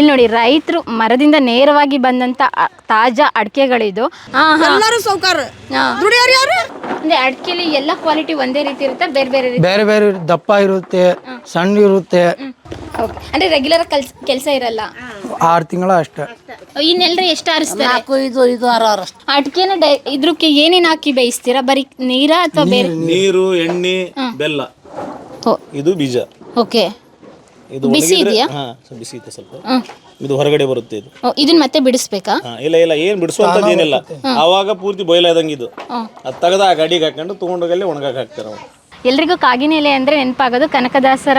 ಇಲ್ಲಿ ನೋಡಿ ರೈತರು ಮರದಿಂದ ನೇರವಾಗಿ ಬಂದಂತ ತಾಜಾ ಅಡಿಕೆಗಳಿದು. ಎಲ್ಲರೂ ಸೌಕಾರ ಹಾ. ಯಾರು? ಅಂದ್ರೆ ಅಡಿಕೆಲಿ ಎಲ್ಲ ಕ್ವಾಲಿಟಿ ಒಂದೇ ರೀತಿ ಇರುತ್ತೆ ಬೇರೆ ಬೇರೆ ರೀತಿ? ಬೇರೆ ಬೇರೆ ದಪ್ಪ ಇರುತ್ತೆ ಸಣ್ಣ ಇರುತ್ತೆ. ಅಂದ್ರೆ ರೆಗ್ಯುಲರ್ ಕೆಲ್ಸ ಕೆಲಸ ಇರಲ್ಲ? ಆರು ತಿಂಗಳ ಅಷ್ಟೇ. ಇನ್ನೆಲ್ಲರೂ ಎಷ್ಟು ಆರಿಸ್ತಾರೆ? ನಾಲ್ಕು ಇದು ಐದು ಆರು ಆರು ಅಷ್ಟು. ಅಡಿಕೆನ ಡೈ ಇದ್ರಕ್ಕೆ ಏನೇನ್ ಹಾಕಿ ಬೇಯಿಸ್ತೀರಾ? ಬರೀ ನೀರ ಅಥವಾ ಬೇರೆ? ನೀರು. ಎಣ್ಣೆ ಬೆಲ್ಲ. ಇದು ಬೀಜ. ಓಕೆ. ಇದು ಬಿಸಿ ಇದೆಯಾ? ಹಾ ಸ್ವಲ್ಪ ಬಿಸಿ ಇದೆ ಸ್ವಲ್ಪ. ಇದು ಹೊರಗಡೆ ಬರುತ್ತೆ ಇದು. ಇದನ್ನ ಮತ್ತೆ ಬಿಡಿಸ್ಬೇಕಾ? ಹಾ ಇಲ್ಲ ಇಲ್ಲ ಏನು ಬಿಡಿಸುವಂಥದ್ದು ಏನಿಲ್ಲ. ಆವಾಗ ಪೂರ್ತಿ ಬೊಯ್ಲಾದಂಗೆ ಇದು. ಅದು ತೆಗೆದು ಆ ಗಾಡಿಗೆ ಹಾಕೊಂಡು ತಗೊಂಡೋಗಲ್ಲಿ ಒಣಗಾಕ್ ಹಾಕ್ತಾರೆ ಅವ್ರು. ಎಲ್ರಿಗೂ ಕಾಗಿನೆಲೆ ಅಂದರೆ ನೆನಪಾಗೋದು ಕನಕದಾಸರ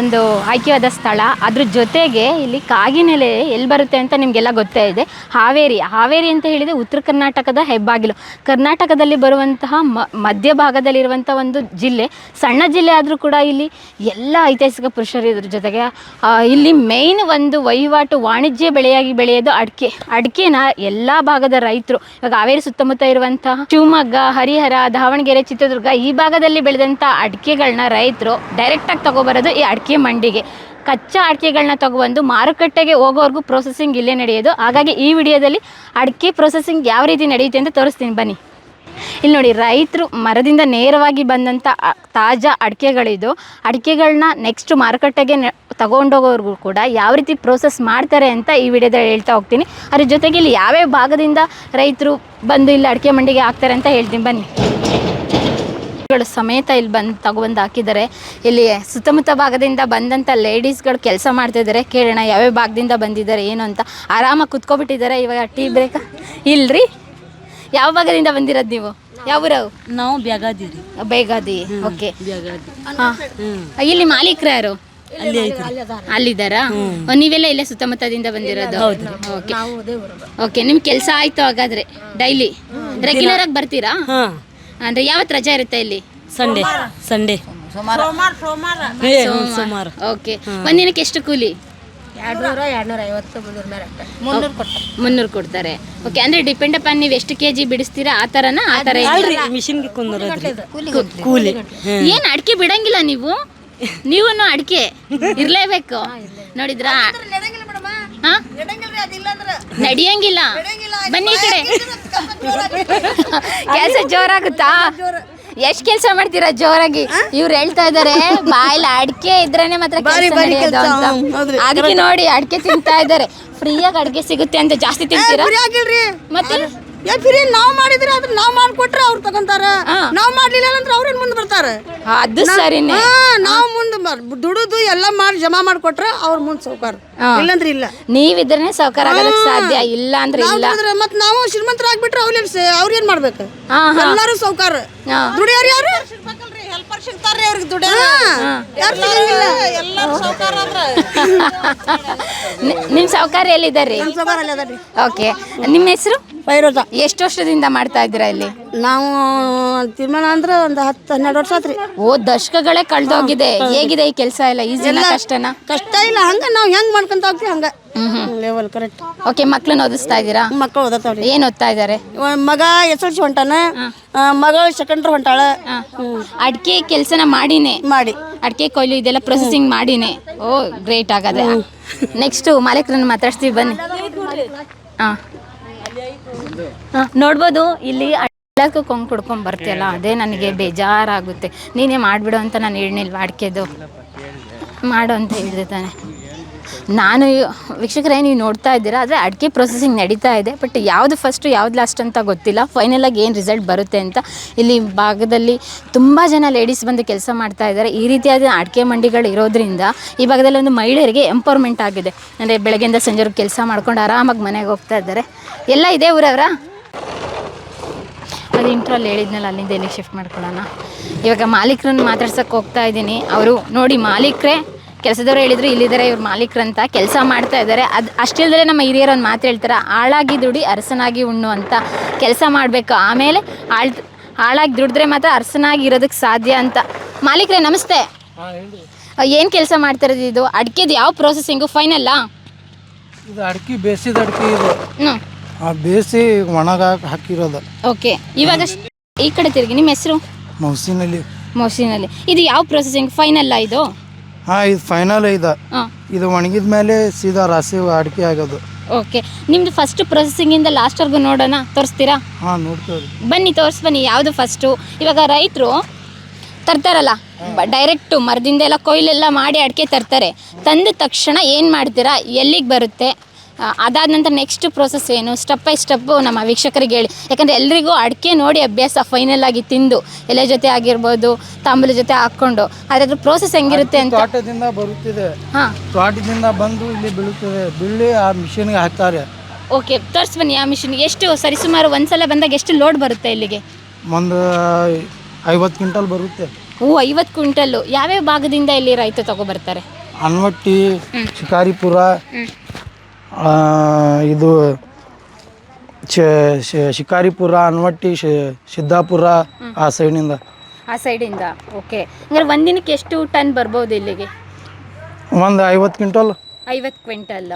ಒಂದು ಆಯ್ಕೆಯಾದ ಸ್ಥಳ. ಅದ್ರ ಜೊತೆಗೆ ಇಲ್ಲಿ ಕಾಗಿನೆಲೆ ಎಲ್ಲಿ ಬರುತ್ತೆ ಅಂತ ನಿಮಗೆಲ್ಲ ಗೊತ್ತೇ ಇದೆ. ಹಾವೇರಿ ಹಾವೇರಿ ಅಂತ ಹೇಳಿದರೆ ಉತ್ತರ ಕರ್ನಾಟಕದ ಹೆಬ್ಬಾಗಿಲು. ಕರ್ನಾಟಕದಲ್ಲಿ ಬರುವಂತಹ ಮಧ್ಯ ಭಾಗದಲ್ಲಿರುವಂಥ ಒಂದು ಜಿಲ್ಲೆ. ಸಣ್ಣ ಜಿಲ್ಲೆ ಆದರೂ ಕೂಡ ಇಲ್ಲಿ ಎಲ್ಲ ಐತಿಹಾಸಿಕ ಪುರುಷರು ಇದ್ರ ಜೊತೆಗೆ ಇಲ್ಲಿ ಮೇಯ್ನ್ ಒಂದು ವಹಿವಾಟು ವಾಣಿಜ್ಯ ಬೆಳೆಯಾಗಿ ಬೆಳೆಯೋದು ಅಡಿಕೆ. ಅಡಿಕೆನ ಎಲ್ಲ ಭಾಗದ ರೈತರು, ಇವಾಗ ಹಾವೇರಿ ಸುತ್ತಮುತ್ತ ಇರುವಂತಹ ಶಿವಮೊಗ್ಗ, ಹರಿಹರ, ದಾವಣಗೆರೆ, ಚಿತ್ರದುರ್ಗ ಈ ಭಾಗದಲ್ಲಿ ಬೆಳೆದಂಥ ಅಡಿಕೆಗಳನ್ನ ರೈತರು ಡೈರೆಕ್ಟಾಗಿ ತಗೊಬರೋದು ಈ ಅಡಿಕೆ ಮಂಡಿಗೆ. ಕಚ್ಚಾ ಅಡಿಕೆಗಳನ್ನ ತಗೊಬಂದು ಮಾರುಕಟ್ಟೆಗೆ ಹೋಗೋವರೆಗೂ ಪ್ರೊಸೆಸಿಂಗ್ ಇಲ್ಲೇ ನಡೆಯೋದು. ಹಾಗಾಗಿ ಈ ವಿಡಿಯೋದಲ್ಲಿ ಅಡಿಕೆ ಪ್ರೊಸೆಸಿಂಗ್ ಯಾವ ರೀತಿ ನಡೆಯುತ್ತೆ ಅಂತ ತೋರಿಸ್ತೀನಿ. ಬನ್ನಿ. ಇಲ್ಲಿ ನೋಡಿ, ರೈತರು ಮರದಿಂದ ನೇರವಾಗಿ ಬಂದಂಥ ತಾಜಾ ಅಡಿಕೆಗಳಿದು. ಅಡಿಕೆಗಳನ್ನ ನೆಕ್ಸ್ಟ್ ಮಾರುಕಟ್ಟೆಗೆ ತಗೊಂಡೋಗೋರ್ಗೂ ಕೂಡ ಯಾವ ರೀತಿ ಪ್ರೋಸೆಸ್ ಮಾಡ್ತಾರೆ ಅಂತ ಈ ವಿಡಿಯೋದಲ್ಲಿ ಹೇಳ್ತಾ ಹೋಗ್ತೀನಿ. ಅದ್ರ ಜೊತೆಗೆ ಇಲ್ಲಿ ಯಾವ್ಯಾವ ಭಾಗದಿಂದ ರೈತರು ಬಂದು ಇಲ್ಲಿ ಅಡಿಕೆ ಮಂಡಿಗೆ ಹಾಕ್ತಾರೆ ಅಂತ ಹೇಳ್ತೀನಿ. ಬನ್ನಿ. ಗಳು ಸಮೇತ ಇಲ್ಲಿ ಬಂದು ತಗೊಬಂದು ಹಾಕಿದ್ದಾರೆ. ಇಲ್ಲಿ ಸುತ್ತಮುತ್ತ ಭಾಗದಿಂದ ಬಂದಂಥ ಲೇಡೀಸ್ಗಳು ಕೆಲಸ ಮಾಡ್ತಿದ್ದಾರೆ. ಕೇಳೋಣ ಯಾವ್ಯಾವ ಭಾಗದಿಂದ ಬಂದಿದ್ದಾರೆ ಏನು ಅಂತ. ಆರಾಮಾಗಿ ಕುತ್ಕೊಬಿಟ್ಟಿದ್ದಾರೆ ಇವಾಗ ಟೀ ಬ್ರೇಕ್. ಇಲ್ರಿ? ಯಾವ ಭಾಗದಿಂದ ಬಂದಿರೋದು ನೀವು? ಯಾವ ನಾವು ಬೇಗಾದಿ ಬೇಗಾದಿ ಓಕೆ. ಇಲ್ಲಿ ಮಾಲೀಕರು ಯಾರು? ಅಲ್ಲಿದ್ದಾರಾ? ನೀವೆಲ್ಲ ಇಲ್ಲೇ ಸುತ್ತಮುತ್ತದಿಂದ ಬಂದಿರೋದು? ಓಕೆ. ಓಕೆ ನಿಮ್ ಕೆಲಸ ಆಯ್ತು ಹಾಗಾದ್ರೆ ಡೈಲಿ? ರೆಗ್ಯುಲರ್ ಆಗಿ ಬರ್ತೀರಾ? ಅಂದ್ರೆ ಯಾವತ್ತು ರಜಾ ಇರುತ್ತೆ ಇಲ್ಲಿ? ಸಂಡೇ ಸಂಡೇ ಸುಮಾರು ಓಕೆ ಒಂದಿನಕ್ಕೆ ಎಷ್ಟು ಕೂಲಿ? ಮುನ್ನೂರ ಕೊಡ್ತಾರೆ. ಓಕೆ ಅಂದ್ರೆ ಡಿಪೆಂಡ್ ಅಪಾನ್ ನೀವು ಎಷ್ಟು ಕೆ ಜಿ ಬಿಡಿಸ್ತೀರಾ ಆ ತರನ ಆ ತರ ಮಿಷಿನ್ಗೆ ಕೂಲಿ ಏನ್ ಅಡಿಕೆ ಬಿಡಂಗಿಲ್ಲ ನೀವು? ನೀವು ಅಡಿಕೆ. ಇರ್ಲೇಬೇಕು. ನೋಡಿದ್ರಾ? ಹಾ? ನಡಿಯಂಗಿಲ್ಲ. ಬನ್ನಿ ಈ ಕಡೆ. ಕೆಲಸ ಜೋರಾಗುತ್ತಾ? ಎಷ್ಟ್ ಕೆಲಸ ಮಾಡ್ತೀರಾ ಜೋರಾಗಿ? ಇವ್ರು ಹೇಳ್ತಾ ಇದಾರೆ ಬಾಯಲ್ಲಿ ಅಡಿಕೆ ಇದ್ರೇನೆ ಮಾತ್ರ ಕೆಲ್ಸ ನಡೆಯೋದು ಅಂತ. ಅದಕ್ಕೆ ನೋಡಿ ಅಡಿಕೆ ತಿಂತಾ ಇದಾರೆ. ಫ್ರೀಯಾಗಿ ಅಡಿಕೆ ಸಿಗುತ್ತೆ ಅಂತ ಜಾಸ್ತಿ ತಿಂತೀರಾ? ಮತ್ತೆ? ಫ್ರೀ ನಾವು ಮಾಡಿದ್ರೆ ಅದನ್ನ ನಾವು ಮಾಡ್ಕೊಟ್ರೆ ಅವ್ರು ತಗೊಂತಾರ. ನಾವು ಮಾಡ್ಲಿಲ್ಲ ಅಂದ್ರೆ ಅವ್ರೇನ್ ಮುಂದೆ ಬರ್ತಾರ? ಅದು ಸರಿನೇ. ಹಾ ನಾವು ಮುಂದೆ ದುಡುದು ಎಲ್ಲ ಮಾಡಿ ಜಮಾ ಮಾಡ್ಕೊಟ್ರೆ ಅವ್ರ ಮುಂದೆ ಸೌಕಾರ. ಇಲ್ಲಂದ್ರೆ ಇಲ್ಲ. ನೀವಿದ್ರೆ ಸಾವುಕಾರ ಆಗೋದಕ್ಕೆ ಸಾಧ್ಯ ಇಲ್ಲ ಅಂದ್ರೆ ಇಲ್ಲ. ನಾವ್ ಮತ್ತೆ ನಾವು ಶ್ರೀಮಂತರಾಗ್ಬಿಟ್ರೆ ಅವ್ರೇನ್ ಅವ್ರು ಏನ್ ಮಾಡ್ಬೇಕು? ಹಾ ಹಾ. ಎಲ್ಲರೂ ಸೌಕಾರ. ಹಾ. ದುಡಿಯೋರು ಯಾರು? ಹೆಲ್ಪರ್ ಸಿಗ್ತಾರ್ರಿ ಅವ್ರಿಗೆ ದುಡಿಯೋರು. ಯಾರು ಸಿಗಂಗಿಲ್ಲ? ಎಲ್ಲರೂ ಸೌಕಾರ ನಿ- ನಿಮ್ ಸಾವುಕಾರ ಎಲ್ಲಿದ್ದಾರೆ ಸೌಕಾರ ಅಲ್ಲೇ ಅದಾರ್ರಿ. ಓಕೆ. ನಿಮ್ಮ ಹೆಸರು? ಪೈರೋಜ ಎಷ್ಟು ವರ್ಷದಿಂದ ಮಾಡ್ತಾ ಇದ್ದೀರಾ ಇಲ್ಲಿ? ನಾವು ತಿರ್ಮಾನ ಅಂದ್ರೆ ಒಂದು ಹತ್ತು ಹನ್ನೆರಡು ವರ್ಷ ಆತ್ರಿ. ಓ ದಶಕಗಳೇ ಕಳ್ದೋಗಿದೆ. ಹೇಗಿದೆ ಈ ಕೆಲಸ ಎಲ್ಲ? ಈಸಿನ ಕಷ್ಟನ? ಕಷ್ಟ ಇಲ್ಲ. ಹಂಗ ನಾವು ಹೆಂಗ್ ಮಾಡ್ಕೊಂತ ಹೋಗ್ತೀವಿ ಹಂಗ. ಲೆವೆಲ್ ಕರೆಕ್ಟ್ ಓಕೆ ಮಕ್ಳನ್ನ ಓದಿಸ್ತಾ ಇದ್ದೀರಾ? ಮಕ್ಕಳು ಓದತ್ತವ್ರಿ ಏನ್ ಓದ್ತಾ ಇದ್ದಾರೆ? ಮಗ ಎಸ್ ಎಲ್ ಸಿ ಹೊಂಟಾನ. ಮಗಳು ಸೆಕೆಂಡ್ರ್ ಹೊಂಟಾಳ. ಅಡಿಕೆ ಕೆಲಸನ ಮಾಡಿನೇ? ಮಾಡಿ. ಅಡಿಕೆ ಕೊಯ್ಲು ಇದೆಲ್ಲ ಪ್ರೊಸೆಸಿಂಗ್ ಮಾಡಿನೇ? ಓ ಗ್ರೇಟ್ ಆಗದೆ. ನೆಕ್ಸ್ಟ್ ಮಾಲೀಕರನ್ನ ಮಾತಾಡ್ಸ್ತೀವಿ ಬನ್ನಿ. ಹಾಂ. ನೋಡ್ಬೋದು, ಇಲ್ಲಿ ಎಲ್ಲಕ್ಕೂ ಕೊಂಗ್ ಕುಡ್ಕೊಂಡ್ ಬರ್ತೀಯಲ್ಲ, ಅದೇ ನನಗೆ ಬೇಜಾರಾಗುತ್ತೆ. ನೀನೇ ಮಾಡಿಬಿಡು ಅಂತ ನಾನು ಹೇಳಿಲ್ವಾ ಅಡಿಕೆದು? ಮಾಡು ಅಂತ ಹೇಳಿದೆ ತಾನೆ. ನಾನು ವೀಕ್ಷಕರೇ, ನೀವು ನೋಡ್ತಾ ಇದ್ದೀರಾ? ಆದರೆ ಅಡಿಕೆ ಪ್ರೊಸೆಸಿಂಗ್ ನಡೀತಾ ಇದೆ ಬಟ್ ಯಾವುದು ಫಸ್ಟು ಯಾವ್ದು ಲಾಸ್ಟ್ ಅಂತ ಗೊತ್ತಿಲ್ಲ. ಫೈನಲಾಗಿ ಏನು ರಿಸಲ್ಟ್ ಬರುತ್ತೆ ಅಂತ ಇಲ್ಲಿ ಭಾಗದಲ್ಲಿ ತುಂಬ ಜನ ಲೇಡೀಸ್ ಬಂದು ಕೆಲಸ ಮಾಡ್ತಾ ಇದ್ದಾರೆ. ಈ ರೀತಿಯಾದ ಅಡಿಕೆ ಮಂಡಿಗಳು ಇರೋದ್ರಿಂದ ಈ ಭಾಗದಲ್ಲಿ ಒಂದು ಮಹಿಳೆಯರಿಗೆ ಎಂಪವರ್ಮೆಂಟ್ ಆಗಿದೆ. ಅಂದರೆ ಬೆಳಗ್ಗೆಯಿಂದ ಸಂಜೆವರೆಗೆ ಕೆಲಸ ಮಾಡ್ಕೊಂಡು ಆರಾಮಾಗಿ ಮನೆಗೆ ಹೋಗ್ತಾ ಇದ್ದಾರೆ. ಎಲ್ಲ ಇದೆ ಊರವರ? ಅದು ಇಂಟ್ರಲ್ಲಿ ಹೇಳಿದ್ನಲ್ಲ, ಅಲ್ಲಿಂದ ಇಲ್ಲಿಗೆ ಶಿಫ್ಟ್ ಮಾಡ್ಕೊಳ್ಳೋಣ? ಇವಾಗ ಮಾಲೀಕರನ್ನು ಮಾತಾಡ್ಸೋಕ್ಕೆ ಹೋಗ್ತಾ ಇದ್ದೀನಿ. ಅವರು ನೋಡಿ ಮಾಲೀಕರೇ ಕೆಲಸದವ್ರು ಹೇಳಿದ್ರು ಇಲ್ಲಿದ್ದಾರೆ ಇವ್ರ ಮಾಲೀಕರಂತ ಕೆಲಸ ಮಾಡ್ತಾ ಇದ್ದಾರೆ. ಅದು ಅಷ್ಟಿಲ್ದರೆ ನಮ್ಮ ಹಿರಿಯರು ಒಂದು ಮಾತು ಹೇಳ್ತಾರೆ? ಆಳಾಗಿ ದುಡಿ ಅರಸನಾಗಿ ಉಣ್ಣು ಅಂತ ಕೆಲಸ ಮಾಡಬೇಕು. ಆಮೇಲೆ ಆಳ್ ಹಾಳಾಗಿ ದುಡಿದ್ರೆ ಮಾತ್ರ ಅರಸನಾಗಿ ಇರೋದಕ್ಕೆ ಸಾಧ್ಯ ಅಂತ. ಮಾಲೀಕರೇ ನಮಸ್ತೆ. ಏನು ಕೆಲಸ ಮಾಡ್ತಾ ಇದು? ಅಡಿಕೆದು ಯಾವ ಪ್ರೊಸೆಸಿಂಗು ಫೈನಲ್ಲ ಇದು ಅಡಿಕೆ ಬೇಸಿದ ಅಡಿಕೆ ಇದು. ಹ್ಞೂ ಆ ಬೇಸಿ ಒಣಗಾಕ ಹಾಕಿರೋದು. ಓಕೆ. ಇವಾಗ ಈ ಕಡೆ ತಿರುಗಿ ನಿಮ್ಮ ಹೆಸರು? ಮೌಸಿನಲ್ಲಿ ಮೌಸಿನಲ್ಲಿ ಇದು ಯಾವ ಪ್ರೊಸೆಸಿಂಗ್ ಫೈನಲ್ಲ ಇದು? ಹಾಂ ಇದು ಫೈನಲ್ ಇದೆ. ಹಾಂ. ಇದು ಒಣಗಿದ ಮೇಲೆ ಸೀದಾ ರಾಸಿ ಅಡಿಕೆ ಆಗೋದು. ಓಕೆ ನಿಮ್ದು ಫಸ್ಟ್ ಪ್ರೊಸೆಸಿಂಗಿಂದ ಲಾಸ್ಟ್ವರೆಗೂ ನೋಡೋಣ. ತೋರಿಸ್ತೀರಾ? ಹಾ ನೋಡ್ತೀವಿ. ಬನ್ನಿ ತೋರಿಸ್ ಬನ್ನಿ. ಯಾವುದು ಫಸ್ಟು ಇವಾಗ ರೈತರು ತರ್ತಾರಲ್ಲ ಡೈರೆಕ್ಟು ಮರದಿಂದ ಎಲ್ಲ ಕೊಯ್ಲೆಲ್ಲ ಮಾಡಿ ಅಡಿಕೆ ತರ್ತಾರೆ. ತಂದ ತಕ್ಷಣ ಏನು ಮಾಡ್ತೀರಾ? ಎಲ್ಲಿಗೆ ಬರುತ್ತೆ? ಅದಾದ ನಂತರ ನೆಕ್ಸ್ಟ್ ಪ್ರೋಸೆಸ್ ಏನು? ಸ್ಟೆಪ್ ಬೈ ಸ್ಟೆಪ್ಪು ನಮ್ಮ ವೀಕ್ಷಕರಿಗೆ ಹೇಳಿ. ಯಾಕಂದರೆ ಎಲ್ಲರಿಗೂ ಅಡಿಕೆ ನೋಡಿ ಅಭ್ಯಾಸ ಫೈನಲ್ ಆಗಿ ತಿಂದು ಎಲೆ ಜೊತೆ ಆಗಿರ್ಬೋದು ತಾಂಬೂಲ ಜೊತೆ ಹಾಕ್ಕೊಂಡು ಅದ್ರ ಪ್ರೋಸೆಸ್ ಹೆಂಗಿರುತ್ತೆ ಅಂತ? ತೋಟದಿಂದ ಬರುತ್ತಿದೆ. ಹಾಂ. ತೋಟದಿಂದ ಬಂದು ಇಲ್ಲಿ ಬೀಳುತ್ತದೆ. ಬೀಳಿ ಆ ಮಿಷಿನ್ಗೆ ಹಾಕ್ತಾರೆ. ಓಕೆ ತೋರಿಸ್ ಬನ್ನಿ ಆ ಮಿಷಿನ್ಗೆ ಎಷ್ಟು ಸರಿಸುಮಾರು ಒಂದ್ಸಲ ಬಂದಾಗ ಎಷ್ಟು ಲೋಡ್ ಬರುತ್ತೆ ಇಲ್ಲಿಗೆ? ಒಂದು ಐವತ್ತು ಕ್ವಿಂಟಲ್ ಬರುತ್ತೆ. ಹೂ ಐವತ್ತು ಕ್ವಿಂಟಲ್ಲು. ಯಾವ್ಯಾವ ಭಾಗದಿಂದ ಇಲ್ಲಿ ರೈತ ತಗೊಬರ್ತಾರೆ ಅನ್ವಟ್ಟಿ ಶಿಕಾರಿಪುರ ಇದು ಶಿಕಾರಿಪುರ ಅನ್ವಟ್ಟಿ ಸಿದ್ದಾಪುರ ಆ ಸೈಡಿಂದ ಆ ಸೈಡಿಂದ ಓಕೆ. ಹಂಗಾರೆ ಒಂದಿನಕ್ಕೆ ಎಷ್ಟು ಟನ್ ಬರ್ಬೋದು ಇಲ್ಲಿಗೆ? ಒಂದು ಐವತ್ತು ಕ್ವಿಂಟಲ್. ಐವತ್ತು ಕ್ವಿಂಟಲ್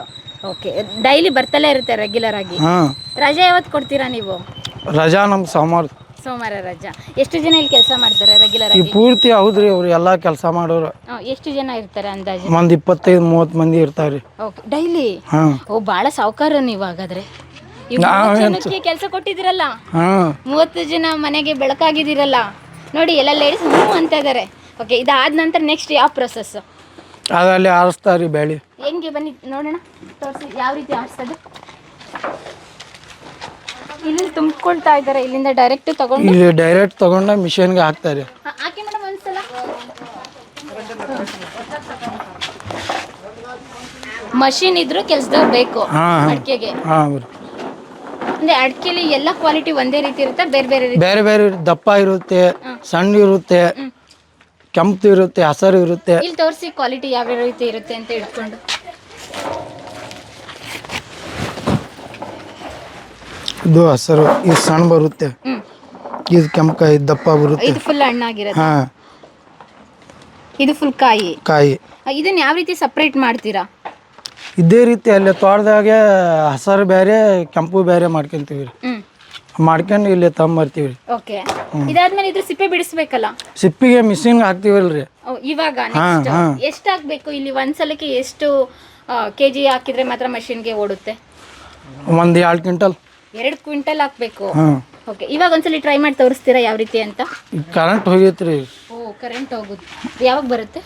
ಓಕೆ. ಡೈಲಿ ಬರ್ತಲೇ ಇರುತ್ತೆ ರೆಗ್ಯುಲರ್ ಆಗಿ. ಹಾ ರಜೆ ಯಾವತ್ತು ಕೊಡ್ತೀರಾ ನೀವು? ರಜಾ ನಮ್ಮ ಸೋಮವಾರ. ಸೋಮವಾರ ರಜಾ. ಎಷ್ಟು ಜನ ಇಲ್ಲಿ ಕೆಲಸ ಮಾಡ್ತಾರೆ ರೆಗ್ಯುಲರ್ ಈ ಆಗಿ? ಪೂರ್ತಿ ಹೌದ್ರಿ ಅವ್ರು ಎಲ್ಲಾ ಕೆಲಸ ಮಾಡೋರು. ಹಾ, ಎಷ್ಟು ಜನ ಇರ್ತಾರೆ ಅಂದಾಜು? ಒಂದು ಇಪ್ಪತ್ತೈದು ಮೂವತ್ತು ಮಂದಿ ಇರ್ತಾರೆ ಓಕೆ ಡೈಲಿ? ಹಾಂ. ಓ ಭಾಳ ಸಾವುಕಾರ ನೀವು ಹಾಗಾದ್ರೆ. ಈ ಮೂವತ್ತು ಜನಕ್ಕೆ ಕೆಲಸ ಕೊಟ್ಟಿದ್ದೀರಲ್ಲ? ಹಾಂ. ಮೂವತ್ತು ಜನ ಮನೆಗೆ ಬೆಳಕಾಗಿದ್ದೀರಲ್ಲ? ನೋಡಿ ಎಲ್ಲ ಲೇಡೀಸ್ ಹ್ಞೂ ಅಂತ ಇದ್ದಾರೆ ಓಕೆ ಇದಾದ ನಂತರ ನೆಕ್ಸ್ಟ್ ಯಾವ ಪ್ರೊಸೆಸ್ ಅದಲ್ಲಿ ಆರಿಸ್ತಾರೆ ಬೆಳೆ. ಹೆಂಗೆ ಬನ್ನಿ ನೋಡೋಣ. ತೋರಿಸಿ ಯಾವ ರೀತಿ ಆಡಿಸೋದು ಇಲ್ಲಿ ತುಂಬಿಕೊಳ್ತಾ ಇದ್ದಾರೆ ಇಲ್ಲಿಂದ ಡೈರೆಕ್ಟ್ ತಗೊಂಡು? ಇಲ್ಲಿ ಡೈರೆಕ್ಟ್ ತಗೊಂಡ ಮಿಷನ್ಗೆ ಹಾಕ್ತಾರೆ ಹಾ, ಹಾಕಿ ಮೇಡಮ್ ಒಂದ್ಸಲ. ಮಷಿನ್ ಇದ್ರು ಕೆಲ್ಸದವ್ರು ಬೇಕು ಹಾ, ಹಾಂ. ಅಡಿಕೆಗೆ. ಹಾಂ ಅಂದ್ರೆ ಅಡಿಕೆಲಿ ಎಲ್ಲ ಕ್ವಾಲಿಟಿ ಒಂದೇ ರೀತಿ ಇರುತ್ತೆ ಬೇರೆ ಬೇರೆ ರೀತಿ? ಬೇರೆ ಬೇರೆ ದಪ್ಪ ಇರುತ್ತೆ ಸಣ್ಣ ಇರುತ್ತೆ ಕೆಂಪು ಇರುತ್ತೆ ಹಸರು ಇರುತ್ತೆ. ಇಲ್ಲಿ ತೋರಿಸಿ ಕ್ವಾಲಿಟಿ ಯಾವ ರೀತಿ ಇರುತ್ತೆ ಅಂತ ಇಟ್ಕೊಂಡು ಇದು ಹಸರು ಇದು ಸಣ್ಣ ಬರುತ್ತೆ. ಇದು ಕೆಂಪು ಕಾಯಿ ದಪ್ಪ ಬರುತ್ತೆ. ಇದು ಫುಲ್ ಹಣ್ಣಾಗಿರುತ್ತೆ ಹಾಂ. ಇದು ಫುಲ್ ಕಾಯಿ. ಕಾಯಿ. ಇದನ್ನ ಯಾವ ರೀತಿ ಸಪ್ರೇಟ್ ಮಾಡ್ತೀರಾ? ಇದೇ ರೀತಿ ಅಲ್ಲಿ ತೋಟದಾಗೆ ಹಸರು ಬೇರೆ ಕೆಂಪು ಬೇರೆ ಮಾಡ್ಕೊಂತೀವಿ ರೀ. ಮಾಡ್ಕೊಂಡು ಇಲ್ಲಿ ತಗೊಂಬರ್ತೀವಿ ರೀ. ಓಕೆ. ಇದಾದ್ಮೇಲೆ ಇದ್ರ ಸಿಪ್ಪೆ ಬಿಡಿಸ್ಬೇಕಲ್ಲ? ಸಿಪ್ಪಿಗೆ ಮಿಷಿನ್ ಹಾಕ್ತೀವಲ್ರಿ ಓ, ಇವಾಗ ಎಷ್ಟು ಹಾಕ್ಬೇಕು ಇಲ್ಲಿ ಒಂದ್ಸಲಕ್ಕೆ ಎಷ್ಟು ಕೆಜಿ ಹಾಕಿದ್ರೆ ಮಾತ್ರ ಮಷಿನ್ಗೆ ಓಡುತ್ತೆ? ಒಂದು ಎರಡು ಕ್ವಿಂಟಲ್. ಎರಡು ಕ್ವಿಂಟಲ್ ಹಾಕ್ಬೇಕು. ಹಾಂ. ಓಕೆ ಇವಾಗ ಒಂದ್ಸಲಿ ಟ್ರೈ ಮಾಡಿ ತೋರಿಸ್ತೀರಾ ಯಾವ ರೀತಿ ಅಂತ? ಕರೆಂಟ್ ಹೋಗೈತ್ರಿ. ಓ ಕರೆಂಟ್ ಹೋಗುತ್ತೆ ಯಾವಾಗ ಬರುತ್ತೆ?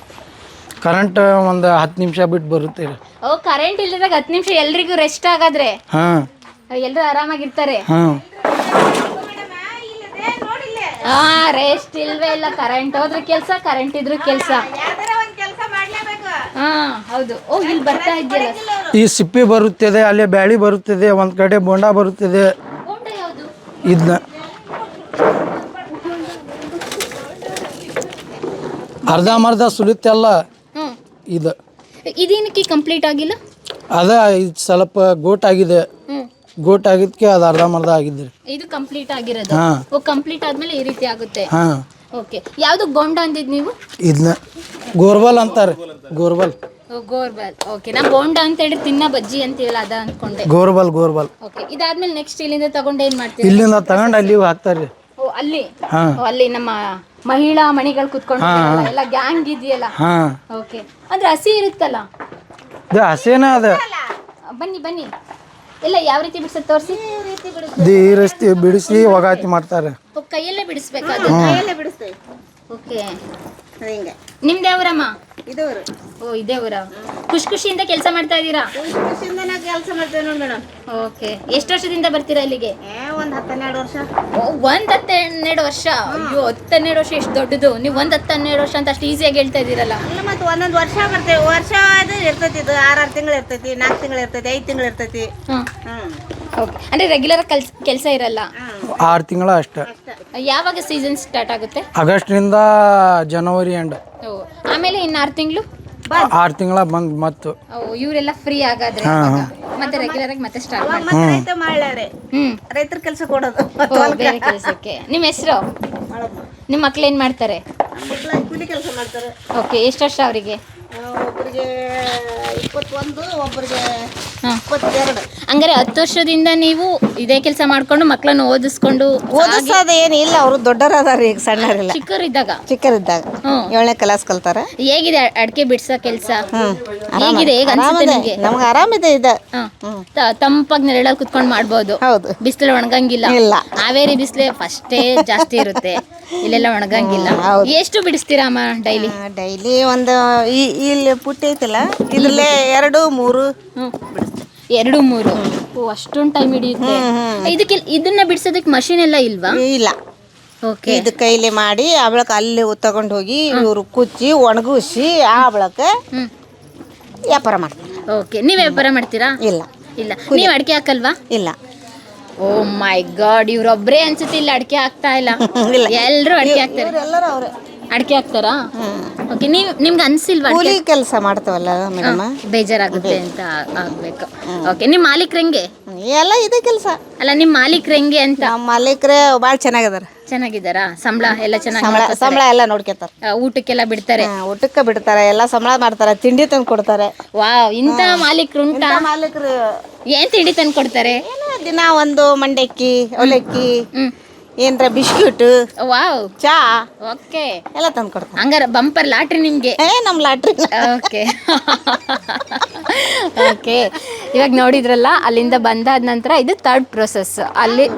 ಕರೆಂಟ್ ಒಂದು ಹತ್ತು ನಿಮಿಷ ಬಿಟ್ಟು ಬರುತ್ತೆ ರೀ. ಓ ಕರೆಂಟ್ ಇಲ್ಲದಾಗ ಹತ್ತು ನಿಮಿಷ ಎಲ್ರಿಗೂ ರೆಸ್ಟ್ ಆಗಾದ್ರೆ ಹಾಂ. ಎಲ್ಲರೂ ಆರಾಮಾಗಿರ್ತಾರೆ. ಹಾಂ. ಹಾ ರೆಸ್ಟ್ ಇಲ್ವೇ ಇಲ್ಲ ಕರೆಂಟ್ ಹೋದ್ರೆ ಕೆಲಸ ಕರೆಂಟ್ ಇದ್ರು ಕೆಲಸ. ಯಾವ್ದಾರ ಒಂದ್ ಕೆಲಸ ಮಾಡ್ಲೇಬೇಕು. ಹಾ ಹೌದು. ಓ ಇಲ್ಲಿ ಬರ್ತಾ ಇದೆಯಲ್ಲ ಈ ಸಿಪ್ಪಿ ಬರುತ್ತಿದೆ ಅಲ್ಲಿ ಬ್ಯಾಳಿ ಬರುತ್ತದೆ ಒಂದು ಕಡೆ ಬೋಂಡ ಬರುತ್ತಿದೆ. ಇದ್ನ. ಅರ್ಧ ಇದನ್ನ ಅರ್ಧಂಬರ್ಧ ಸುಲಿತೆಲ್ಲ ಇದು. ಇದೇನಕ್ಕೆ ಕಂಪ್ಲೀಟ್ ಆಗಿಲ್ಲ? ಅದ ಇದು ಸ್ವಲ್ಪ ಗೋಟ್ ಆಗಿದೆ. ಗೋಟ್ ಆಗಿದ್ಕೆ ಅದು ಅರ್ಧಂಬರ್ಧ ಆಗಿದ್ರಿ. ಇದು ಕಂಪ್ಲೀಟ್ ಆಗಿರೋದು? ಹಾ. ಓ ಕಂಪ್ಲೀಟ್ ಆದ್ಮೇಲೆ ಈ ರೀತಿ ಆಗುತ್ತೆ. ಹಾ. ಓಕೆ ಯಾವುದು ಗೊಂಡ ಅಂದಿದ್ ನೀವು? ಇದನ್ನ ಗೋರ್ಬಲ್ ಅಂತಾರೆ. ಗೋರ್ಬಲ್ ಓ ಗೋರ್ಬಲ್. ಓಕೆ ನಾ ಬೋಂಡ ಅಂತ ಹೇಳಿ ತಿನ್ನ ಬಜ್ಜಿ ಅಂತೀವಲ್ಲ ಅದ ಅನ್ಕೊಂಡೆ. ಗೋರ್ಬಲ್ ಗೋರ್ಬಲ್. ಓಕೆ ಇದಾದ್ಮೇಲೆ ನೆಕ್ಸ್ಟ್ ಇಲ್ಲಿಂದ ತಗೊಂಡು ಏನ್ ಮಾಡ್ತೀವಿ ಇಲ್ಲಿಂದ ತಗೊಂಡು ಅಲ್ಲಿ ಹಾಕ್ತಾರೆ ಓ ಅಲ್ಲಿ? ಹಾ. ಓ, ಅಲ್ಲಿ ನಮ್ಮ ಮಹಿಳಾ ಮಣಿಗಳು ಕುತ್ಕೊಂಡು ಎಲ್ಲ ಗ್ಯಾಂಗ್ ಇದೆಯಲ್ಲ? ಹಾ. ಓಕೆ ಅಂದ್ರೆ ಹಸಿ ಇರುತ್ತಲ್ಲ? ಇದು ಹಸೇನ ಅದ. ಬನ್ನಿ ಬನ್ನಿ. ಇಲ್ಲ ಯಾವ ರೀತಿ ಬಿಡಿಸೋದು ತೋರಿಸಿ? ಇದು ಈ ರಸ್ತೆ ಬಿಡಿಸಿ ಒಗಾತಿ ಮಾಡ್ತಾರೆ. ಕೈಯಲ್ಲೇ ಬಿಡಿಸ್ಬೇಕು ಕೈಯಲ್ಲೇ ಬಿಡಿಸ್ತೇವೆ ಓಕೆ ಹಿಂಗೆ. ನಿಮ್ದು ದೇವರಮ್ಮ ಇದವರು ಓ ಇದೇ ಊರ? ಖುಷಿ ಖುಷಿಯಿಂದ ಕೆಲಸ ಮಾಡ್ತಾ ಇದ್ದೀರಾ? ಖುಷಿಯಿಂದ ನಾವು ಕೆಲಸ ಮಾಡ್ತೇವೆ ನೋಡಿ ಮೇಡಮ್. ಓಕೆ. ಎಷ್ಟು ವರ್ಷದಿಂದ ಬರ್ತೀರಾ ಇಲ್ಲಿಗೆ? ಏ ಒಂದು ಹತ್ತೆರಡು ವರ್ಷ. ಓ ಒಂದ್ ಹತ್ತೆರಡು ವರ್ಷ? ಅಯ್ಯೋ ಹತ್ತೆರಡು ವರ್ಷ ಎಷ್ಟು ದೊಡ್ಡದು. ನೀವು ಒಂದ್ ಹತ್ತೆರಡು ವರ್ಷ ಅಂತ ಅಷ್ಟು ಈಸಿಯಾಗಿ ಹೇಳ್ತಾ ಇದ್ದೀರಲ್ಲ. ಅಲ್ಲ ಮತ್ತೆ ಒಂದೊಂದು ವರ್ಷ ಬರ್ತೇವೆ. ವರ್ಷ ಅದು ಇರ್ತೈತಿ ಇದು ಆರಾರು ತಿಂಗಳು ಇರ್ತೈತಿ ನಾಲ್ಕು ತಿಂಗಳು ಇರ್ತೈತಿ ಐದು ತಿಂಗಳು ಇರ್ತೈತಿ. ಹ್ಮ್ ಹ್ಮ್. ಓಕೆ ಅಂದ್ರೆ ರೆಗ್ಯುಲರ್ ಕೆಲ್ಸ ಕೆಲಸ ಇರಲ್ಲ? ಆರು ತಿಂಗಳ ಅಷ್ಟೇ. ಯಾವಾಗ ಸೀಸನ್ ಸ್ಟಾರ್ಟ್ ಆಗುತ್ತೆ? ಆಗಸ್ಟ್ನಿಂದ ಜನವರಿ ಎಂಡ್ ಓ ಆಮೇಲೆ ಇನ್ನು ಆರು ತಿಂಗಳು? ಆರು ತಿಂಗಳ ಬಂದ್ ಮತ್ತು. ಇವರೆಲ್ಲ ಫ್ರೀ ಆಗಾದ್ರೆ ಹಾ. ಮತ್ತೆ ರೆಗ್ಯುಲರ್ ಆಗಿ ಮತ್ತೆ ಸ್ಟಾರ್ಟ್ ಮಾಡಿ ಮತ್ತೆ ರೈತ ಮಾಡ್ಲಾರೆ ಹ್ಮ್. ರೈತರ ಕೆಲಸ ಕೊಡೋದು. ಓ, ಬೇರೆ ಕೆಲಸಕ್ಕೆ. ನಿಮ್ಮ ಹೆಸರು? ನಿಮ್ಮ ಮಕ್ಳು ಏನ್ ಮಾಡ್ತಾರೆ? ಕೂಲಿ ಕೆಲಸ ಮಾಡ್ತಾರೆ. ಓಕೆ ಎಷ್ಟು ವರ್ಷ ಅವರಿಗೆ? ಆ, ಒಬ್ರಿಗೆ ಇಪ್ಪತ್ತೊಂದು. ಇಪ್ಪತ್ತೆರಡು ಹಂಗಾರೆ ಹತ್ತು ವರ್ಷದಿಂದ ನೀವು ಇದೇ ಕೆಲಸ ಮಾಡ್ಕೊಂಡು ಮಕ್ಕಳನ್ನು ಓದಿಸ್ಕೊಂಡು ಓದಿಸೋದು ಏನಿಲ್ಲ ಅವರು ದೊಡ್ಡರಾದಾರ ಈಗ ಸಣ್ಣರಿಲ್ಲ ಚಿಕ್ಕವರಿದ್ದಾಗ? ಚಿಕ್ಕರಿದ್ದಾಗ ಹ್ಮ್. ಏಳನೇ ಕ್ಲಾಸ್ ಕಲ್ತಾರ. ಹೇಗಿದೆ ಅಡಿಕೆ ಬಿಡ್ಸೋ ಕೆಲಸ? ಹೇಗಿದೆ ಹೇಗೆ ಅನ್ಸುತ್ತೆ ನಿಮಗೆ? ನಮ್ಗೆ ಆರಾಮಿದೆ ಇದೆ. ತಂಪಾಗಿ ನೆರಳಲ್ಲಿ ಕುತ್ಕೊಂಡು ಮಾಡ್ಬೋದು. ಹೌದು. ಬಿಸಿಲು ಒಣಗಂಗಿಲ್ಲ. ಇಲ್ಲ. ಹಾವೇರಿ ಬಿಸಿಲು ಫಸ್ಟೇ ಜಾಸ್ತಿ ಇರುತ್ತೆ. ಇಲ್ಲೆಲ್ಲ ಒಣಗಂಗಿಲ್ಲ. ಎಷ್ಟು ಬಿಡಿಸ್ತೀರಾ ಅಮ್ಮ ಡೈಲಿ? ಡೈಲಿ ಒಂದು ಇಲ್ಲಿ ಪುಟ್ಟಿ ಐತಲ್ಲ? ಇಲ್ಲೇ ಎರಡು ಮೂರು ಎರಡು ಮೂರು. ಓ ಅಷ್ಟೊಂದು ಟೈಮ್ ಹಿಡಿಯುತ್ತೆ. ಇದಕ್ಕೆ ಇದನ್ನ ಬಿಡಿಸೋದಕ್ಕೆ ಮಷಿನ್ ಎಲ್ಲ ಇಲ್ವಾ? ಇಲ್ಲ. ಓಕೆ ಇದು ಕೈಲಿ ಮಾಡಿ ಆ ಬಳಕ ಅಲ್ಲಿ ತಗೊಂಡು ಹೋಗಿ ಇವರು ಕುಚ್ಚಿ ಒಣಗಿಸಿ ಆ ಬಳಕ ಹ್ಮ್. ವ್ಯಾಪಾರ ಮಾಡ್ತಾರೆ. ಓಕೆ ನೀವು ವ್ಯಾಪಾರ ಮಾಡ್ತೀರಾ? ಇಲ್ಲ. ಇಲ್ಲ. ನೀವು ಅಡಿಕೆ ಹಾಕಲ್ವಾ? ಇಲ್ಲ. ಓ ಮೈ ಗಾಡ್ ಇವ್ರೊಬ್ರೇ ಅನ್ಸುತ್ತೆ ಇಲ್ಲ ಅಡಿಕೆ ಹಾಕ್ತಾ ಇಲ್ಲ. ಇಲ್ಲ. ಎಲ್ಲರೂ ಅಡಿಕೆ ಹಾಕ್ತಾರೆ. ಎಲ್ಲರೂ ಅವ್ರೆ. ಅಡಿಕೆ ಹಾಕ್ತಾರಾ? ಓಕೆ ನೀವು ನಿಮ್ಗೆ ಅನ್ಸಿಲ್ವಾ ಕೂಲಿ ಕೆಲಸ ಮಾಡ್ತಾವಲ್ಲ ಮೇಡಮ್ ಬೇಜಾರಾಗುತ್ತೆ ಅಂತ ಆಗ್ಬೇಕು. ಓಕೆ ನಿಮ್ಮ ಮಾಲೀಕ್ರು ಹೆಂಗೆ? ಎಲ್ಲ ಇದೆ ಕೆಲಸ. ಅಲ್ಲ ನಿಮ್ಮ ಮಾಲೀಕ್ರು ಹೆಂಗೆ ಅಂತ? ನಮ್ಮ ಮಾಲೀಕರೇ ಭಾಳ ಚೆನ್ನಾಗದಾರ. ಚೆನ್ನಾಗಿದ್ದಾರಾ? ಸಂಬಳ ಎಲ್ಲ ಚೆನ್ನಾಗಿ ಸಂಬಳ ಸಂಬಳ ಎಲ್ಲ ನೋಡ್ಕೊತಾರ. ಊಟಕ್ಕೆಲ್ಲ ಬಿಡ್ತಾರೆ. ಊಟಕ್ಕೆ ಬಿಡ್ತಾರೆ ಎಲ್ಲ ಸಂಬಳ ಮಾಡ್ತಾರೆ ತಿಂಡಿ ತಂದು ಕೊಡ್ತಾರೆ. ವಾವ್ ಇಂಥ ಮಾಲೀಕ್ರು ಉಂಟಾ? ಮಾಲೀಕರು ಏನ್ ತಿಂಡಿ ತಂದು ಕೊಡ್ತಾರೆ? ದಿನ ಒಂದು ಮಂಡಕ್ಕಿ ಅವಲಕ್ಕಿ ಹ್ಮ್. ಏನರ ಬಿಸ್ಕ್ಯೂಟ್ ವಾವ್. ಚಾ? ಓಕೆ. ಎಲ್ಲ ತಂದು ಕೊಡ್ತಾರೆ ಹಂಗಾರ ಬಂಪರ್ ಲಾಟ್ರಿ ನಿಮಗೆ. ಏ ನಮ್ಮ ಲಾಟ್ರಿ. ಓಕೆ. ಓಕೆ. ಇವಾಗ ನೋಡಿದ್ರಲ್ಲ ಅಲ್ಲಿಂದ ಬಂದಾದ ನಂತರ ಇದು ಥರ್ಡ್ ಪ್ರೊಸೆಸ್ ಅಲ್ಲಿ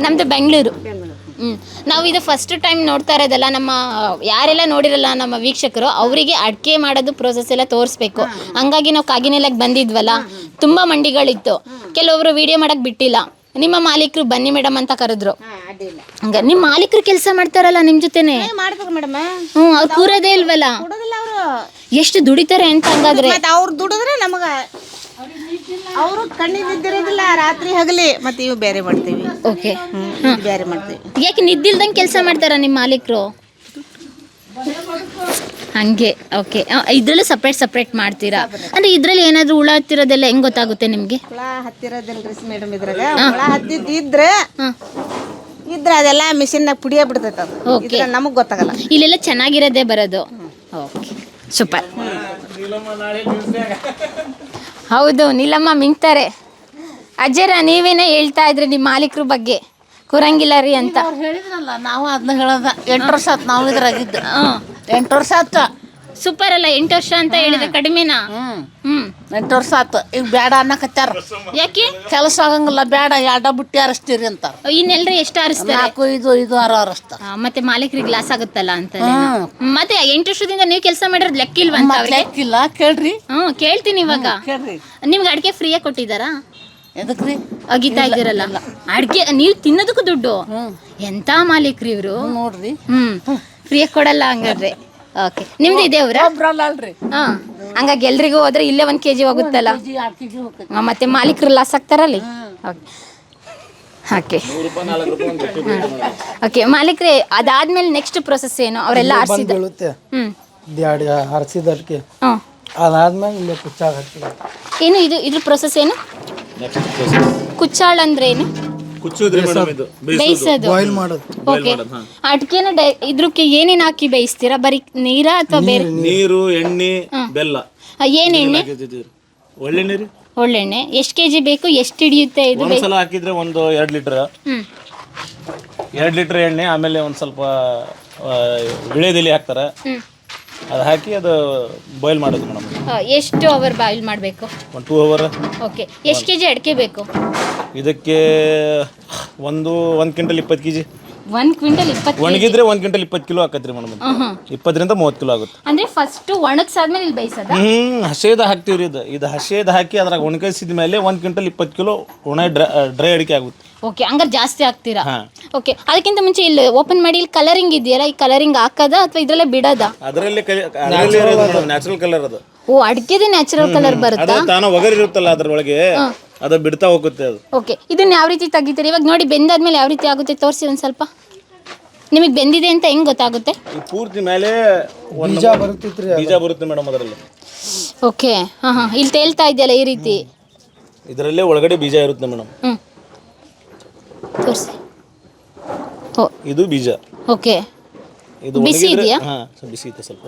ನಮ್ಮದು ಬೆಂಗಳೂರು. ಹ್ಞೂ ನಾವು ಇದು ಫಸ್ಟ್ ಟೈಮ್ ನೋಡ್ತಾ ಇರೋದಲ್ಲ ನಮ್ಮ ಯಾರೆಲ್ಲ ನೋಡಿರಲ್ಲ ನಮ್ಮ ವೀಕ್ಷಕರು ಅವರಿಗೆ ಅಡಿಕೆ ಮಾಡೋದು ಪ್ರೋಸೆಸ್ ಎಲ್ಲ ತೋರಿಸ್ಬೇಕು. ಹಂಗಾಗಿ ನಾವು ಕಾಗಿನೆಲೆಗೆ ಬಂದಿದ್ವಲ್ಲ ತುಂಬ ಮಂಡಿಗಳಿತ್ತು. ಕೆಲವೊಬ್ರು ವಿಡಿಯೋ ಮಾಡಕ್ಕೆ ಬಿಟ್ಟಿಲ್ಲ. ನಿಮ್ಮ ಮಾಲೀಕರು ಬನ್ನಿ ಮೇಡಮ್ ಅಂತ ಕರೆದ್ರು. ಹಂಗ ನಿಮ್ಮ ಮಾಲೀಕರು ಕೆಲಸ ಮಾಡ್ತಾರಲ್ಲ ನಿಮ್ಮ ಜೊತೆನೆ? ಮಾಡ್ಬೇಕು ಮೇಡಮ್. ಹ್ಞೂ ಅವ್ರು ಕೂರೋದೇ ಇಲ್ವಲ್ಲ? ಕೊಡೋದಿಲ್ಲ ಅವರು. ಎಷ್ಟು ದುಡಿತಾರೆ ಅಂತ ಹಂಗಾದ್ರೆ? ಮತ್ತೆ ಅವ್ರು ದುಡಿದ್ರೆ ನಮಗ ಅವರು ಕಣ್ಣಿಗೆ ನಿದ್ದಿರೋದಿಲ್ಲ ರಾತ್ರಿ ಹಗಲಿ. ಮತ್ತೆ ಇವು ಬೇರೆ ಮಾಡ್ತೀವಿ. ಓಕೆ ಬೇರೆ ಮಾಡ್ತೀವಿ. ಯಾಕೆ ನಿದ್ದಿಲ್ದಂಗೆ ಕೆಲಸ ಮಾಡ್ತಾರ ನಿಮ್ಮ ಮಾಲೀಕರು? ಹಂಗೆ ಓಕೆ ಇದ್ರಲ್ಲಿ ಸಪ್ರೇಟ್ ಸಪ್ರೇಟ್ ಮಾಡ್ತೀರಾ? ಅಂದ್ರೆ ಇದ್ರಲ್ಲಿ ಏನಾದರೂ ಹುಳ ಹತ್ತಿರೋದೆಲ್ಲ ಹೆಂಗ್ ಗೊತ್ತಾಗುತ್ತೆ ನಿಮಗೆ? ಹುಳ ಹತ್ತಿರೋದಿಲ್ರಿ ಮೇಡಮ್ ಇದ್ರಾಗ ಹುಳ ಹತ್ತಿದ್ ಇದ್ರೆ ಇದ್ರೆ ಅದೆಲ್ಲ ಮಿಷಿನ್ನಾಗ ಪುಡಿಯ ಬಿಡ್ತೈತೆ ಅದು. Okay. ನಮಗೆ ಗೊತ್ತಾಗಲ್ಲ. ಇಲ್ಲೆಲ್ಲ ಚೆನ್ನಾಗಿರೋದೇ ಬರೋದು? ಓಕೆ ಸೂಪರ್ ಹೌದು ನೀಲಮ್ಮ ಮಿಂಗ್ತಾರೆ. ಅಜ್ಜರ ನೀವೇನೇ ಹೇಳ್ತಾ ಇದ್ರಿ ನಿಮ್ಮ ಮಾಲೀಕರ ಬಗ್ಗೆ? ಕುರಂಗಿಲ್ಲ ರೀ ಅಂತ. ಅವ್ರು ಹೇಳಿದ್ರಲ್ಲ ನಾವು ಅದನ್ನ ಹೇಳೋದ. ಎಂಟು ವರ್ಷ ಆತು ನಾವು ಇದ್ರಾಗಿದ್ದು ಎಂಟು ವರ್ಷ ಆತ ಸೂಪರ್ ಅಲ್ಲ ಎಂಟು ವರ್ಷ ಅಂತ ಹೇಳಿದ್ರೆ ಕಡಿಮೆನಾ? ಹ್ಮ್. ಹ್ಮ್. ಎಂಟು ವರ್ಷ ಆತು ಈಗ ಬೇಡ ಅನ್ನಕತ್ತಾರ ಯಾಕೆ? ಕೆಲಸ ಆಗಂಗಿಲ್ಲ ಬೇಡ ಎರಡ ಬುಟ್ಟಿ ಅರಸ್ತೀರಿ ಅಂತಾರ. ಇನ್ನೆಲ್ರು ಎಷ್ಟು ಅರಸ್ತಾರೆ ನಾಲ್ಕು ಇದು ಇದು ಆರು ಅರಸ್ತಾರ ಆ, ಮತ್ತೆ ಮಾಲೀಕರಿಗೆ ಲಾಸ್ ಆಗುತ್ತಲ್ಲ ಅಂತ ಹ್ಮ್. ಮತ್ತೆ ಎಂಟು ವರ್ಷದಿಂದ ನೀವು ಕೆಲಸ ಮಾಡಿರೋದು ಲೆಕ್ಕಿಲ್ವಾ ಅಂತ ಮತ್ತೆ ಅವ್ರಿಗೆ? ಲೆಕ್ಕಿಲ್ಲ ಕೇಳ್ರಿ. ಹ್ಮ್ ಕೇಳ್ತೀನಿ ಇವಾಗ. ಕೇಳ್ರಿ. ನಿಮ್ಗೆ ಅಡಿಕೆ ಫ್ರೀಯಾಗಿ ಕೊಟ್ಟಿದ್ದಾರಾ? ಎದಕ್ರಿ? ಅಗಿತಾ ಇದ್ದೀರಲ್ಲ ಅಡಿಕೆ ನೀವು ತಿನ್ನೋದಕ್ಕೂ ದುಡ್ಡು? ಹ್ಮ್. ಎಂತ ಮಾಲೀಕ್ರಿ ಇವರು? ನೋಡ್ರಿ. ಹ್ಮ್. ಫ್ರೀಯಾಗಿ ಕೊಡಲ್ಲ ಹಂಗಾದ್ರೆ. ಓಕೆ ನಿಮ್ದು ಇದೆ ಅವ್ರ ಹಾ. ಹಂಗಾಗಿ ಎಲ್ರಿಗೂ ಹೋದ್ರೆ ಇಲ್ಲೇ ಒಂದ್ ಕೆಜಿ ಹೋಗುತ್ತಲ್ಲ? ಮತ್ತೆ ಮಾಲೀಕರು ಲಾಸ್ ಆಗ್ತಾರಲ್ಲಿ? ಓಕೆ ಓಕೆ ಮಾಲೀಕ್ರೆ. ಅದಾದ್ಮೇಲೆ ನೆಕ್ಸ್ಟ್ ಪ್ರೊಸೆಸ್ ಏನು? ಅವರೆಲ್ಲ ಆರಿಸಿದ ಬೀಳುತ್ತೆ ಹ್ಮ್. ಅದಾದ್ಮೇಲೆ ಇಲ್ಲೇ ಕುಚ್ಚಾಗ ಹಾಕ್ತೀವಿ. ಏನು ಇದು ಇದ್ರ ಪ್ರೊಸೆಸ್ ಏನು? ನೆಕ್ಸ್ಟ್ ಪ್ರೊಸೆಸ್ ಕುಚ್ಚಾಳ ಅಂದ್ರೆ ಏನು ಕುಚ್ಚುದ್ರಿ ಮೇಡಮ್ ಇದು. ಬೇಯಿಸೋದು ಬಾಯ್ಲ್ ಮಾಡೋದು. ಓಕೆ ಅಡಿಕೆನ ಇದ್ರಕ್ಕೆ ಏನೇನ್ ಹಾಕಿ ಬೇಯಿಸ್ತೀರಾ? ಬರೀ ನೀರಾ ಅಥವಾ ಬೇರೆ ನೀರು. ಎಣ್ಣೆ ಬೆಲ್ಲ. ಆ, ಏನ್ ಎಣ್ಣೆ? ಹಾಕಿದ್ದೀವಿ. ಒಳ್ಳೆ ನೀರು ಒಳ್ಳೆಣ್ಣೆ. ಎಷ್ಟು ಕೆಜಿ ಬೇಕು? ಎಷ್ಟು ಹಿಡಿಯುತ್ತೆ ಇದು ಬೇ- ಒಂದ್ಸಲ ಹಾಕಿದ್ರೆ ಒಂದು ಎರಡು ಲೀಟರ್. ಹ್ಮ್. ಎರಡು ಲೀಟ್ರ್ ಎಣ್ಣೆ ಆಮೇಲೆ ಒಂದು ಸ್ವಲ್ಪ ಆ, ವಿಳೆದೆಲೆ ಹಾಕ್ತಾರೆ. ಹ್ಮ್. ಅದು ಹಾಕಿ ಅದು ಬಾಯ್ಲ್ ಮಾಡೋದು ಮೇಡಮ್. ಆ, ಎಷ್ಟು ಅವರ್ ಬಾಯ್ಲ್ ಮಾಡಬೇಕು? ಒಂದು ಟೂ ಅವರ್ ಓಕೆ ಎಷ್ಟು ಕೆಜಿ ಅಡಿಕೆ ಬೇಕು? ಇದಕ್ಕೆ ಒಂದು ಒಂದು ಕ್ವಿಂಟಲ್ ಇಪ್ಪತ್ತು ಕೆ ಜಿ ಒಂದ್ ಕ್ವಿಂಟಲ್ ಇಪ್ಪತ್ತು ಒಣಗಿದ್ರೆ ಒಂದು ಕ್ವಿಂಟಲ್ ಇಪ್ಪತ್ತು ಕಿಲೋ ಹಾಕತ್ರಿ ಮೇಡಮ್ ಇಪ್ಪತ್ತರಿಂದ ಮೂವತ್ತು ಕಿಲೋ ಆಗುತ್ತೆ. ಅಂದ್ರೆ ಫಸ್ಟ್ ಒಣಗ್ಸಾದ್ಮೇಲೆ ಇಲ್ಲಿ ಬೇಯಿಸೋದ? ಹ್ಮ್ ಹಸೇದ ಹಾಕ್ತೀವಿ ರೀ ಇದು. ಇದು ಹಸೇದ ಹಾಕಿ ಅದ್ರಾಗ ಒಣಗಿಸಿದ ಮೇಲೆ ಒಂದು ಕ್ವಿಂಟಲ್ ಇಪ್ಪತ್ತು ಕಿಲೋ ಒಣ ಡ್ರೈ ಡ್ರೈ ಅಡಿಕೆ ಆಗುತ್ತೆ. ಓಕೆ ಹಂಗಾರೆ ಜಾಸ್ತಿ ಹಾಕ್ತೀರಾ? ಹಾ. ಓಕೆ ಅದಕ್ಕಿಂತ ಮುಂಚೆ ಇಲ್ಲಿ ಓಪನ್ ಮಾಡಿ ಇಲ್ಲಿ ಕಲರಿಂಗ್ ಇದೆಯಲ್ಲ ಈ ಕಲರಿಂಗ್ ಹಾಕದ ಅಥವಾ ಇದ್ರಲ್ಲೇ ಬಿಡದ? ಅದರಲ್ಲಿ ನ್ಯಾಚುರಲ್ ಕಲರ್ ಅದು. ಓ ಅಡಿಕೆದೇ ನ್ಯಾಚುರಲ್ ಕಲರ್ ಬರುತ್ತಾ? ಅದು ತಾನ ಅದ್ರೊಳಗೆ ಅದು ಬಿಡ್ತಾ ಹೋಗುತ್ತೆ ಅದು. ಓಕೆ ಇದನ್ನ ಯಾವ ರೀತಿ ತೆಗಿತೀರಿ? ಇವಾಗ ನೋಡಿ ಬೆಂದಾದ್ಮೇಲೆ ಯಾವ ರೀತಿ ಆಗುತ್ತೆ ತೋರಿಸಿ ಒಂದು ಸ್ವಲ್ಪ. ನಿಮಗೆ ಬೆಂದಿದೆ ಅಂತ ಹೆಂಗ್ ಗೊತ್ತಾಗುತ್ತೆ? ಈ ಪೂರ್ತಿ ಮೇಲೆ ಒಂದು ಬೀಜ ಬರುತ್ತಿತ್ರಿ ಬೀಜ ಬರುತ್ತೆ ಮೇಡಮ್ ಅದರಲ್ಲಿ. ಓಕೆ ಹಾಂ ಹಾಂ. ಇಲ್ಲಿ ತೇಲ್ತಾ ಇದೆಯಲ್ಲ ಈ ರೀತಿ? ಇದರಲ್ಲೇ ಒಳಗಡೆ ಬೀಜ ಇರುತ್ತೆ ಮೇಡಮ್. ಹ್ಞೂ ತೋರಿಸಿ. ಓ. ಇದು ಬೀಜ. ಓಕೆ. ಇದು ಬಿಸಿ ಇದೆಯಾ? ಹಾ ಬಿಸಿ ಇದೆ ಸ್ವಲ್ಪ.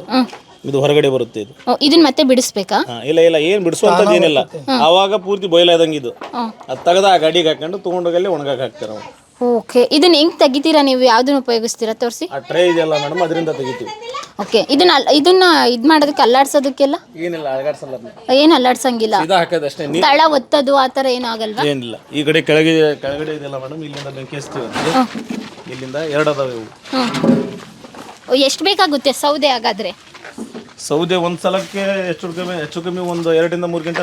ಇದು ಹೊರಗಡೆ ಬರುತ್ತೆ ಇದು. ಓ, ಇದನ್ನ ಮತ್ತೆ ಬಿಡಿಸ್ಬೇಕಾ? ಹಾ, ಇಲ್ಲ ಇಲ್ಲ ಏನು ಬಿಡಿಸುವಂಥದ್ದು ಏನಿಲ್ಲ. ಆವಾಗ ಪೂರ್ತಿ ಬಯಲಾದಂಗೆ ಇದು. ಅದು ತೆಗೆದು ಆ ಗಾಡಿಗೆ ಹಾಕೊಂಡು ತೊಗೊಂಡೋಗಲ್ಲಿ ಒಣಗಕ್ಕೆ ಹಾಕ್ತಾರೆ ಅವ್ರು. ಓಕೆ ಇದನ್ನ ಹೆಂಗ್ ತೆಗಿತೀರಾ ನೀವು? ಯಾವ್ದನ್ನ ಉಪಯೋಗಿಸ್ತೀರಾ? ತೋರಿಸಿ. ಆ ಟ್ರೇ ಇದೆಯಲ್ಲ ಮೇಡಮ್ ಅದರಿಂದ ತೆಗಿತೀವಿ. ಓಕೆ ಇದನ್ನ ಅಲ್- ಇದನ್ನ ಇದ್ ಮಾಡೋದಕ್ಕೆ ಅಲ್ಲಾಡ್ಸೋದಕ್ಕೆಲ್ಲ? ಏನಿಲ್ಲ ಅಳಗಾಡ್ಸಲ್ಲ ಅದನ್ನ. ಏನು ಅಲ್ಲಾಡ್ಸಂಗಿಲ್ಲ. ಇದು ಹಾಕೋದಷ್ಟೇ ನೀರು ತಳ ಒತ್ತದು ಆ ಥರ ಏನೂ ಆಗಲ್ವಾ? ಏನಿಲ್ಲ. ಈ ಕಡೆ ಕೆಳಗೆ ಕೆಳಗಡೆ ಇದೆಯಲ್ಲ ಮೇಡಮ್ ಇಲ್ಲಿಂದ ಬೆಂಕಿಸ್ತೀವಿ ಇಲ್ಲಿಂದ ಎರಡು ಅದಾವೆ ಇವು. ಎಷ್ಟು ಬೇಕಾಗುತ್ತೆ ಸೌದೆ ಹಾಗಾದ್ರೆ? ಸೌದೆ ಒಂದು ಸಲಕ್ಕೆ ಹೆಚ್ಚು ಕಮ್ಮಿ ಹೆಚ್ಚು ಕಮ್ಮಿ ಒಂದು ಎರಡರಿಂದ ಮೂರು ಗಂಟೆ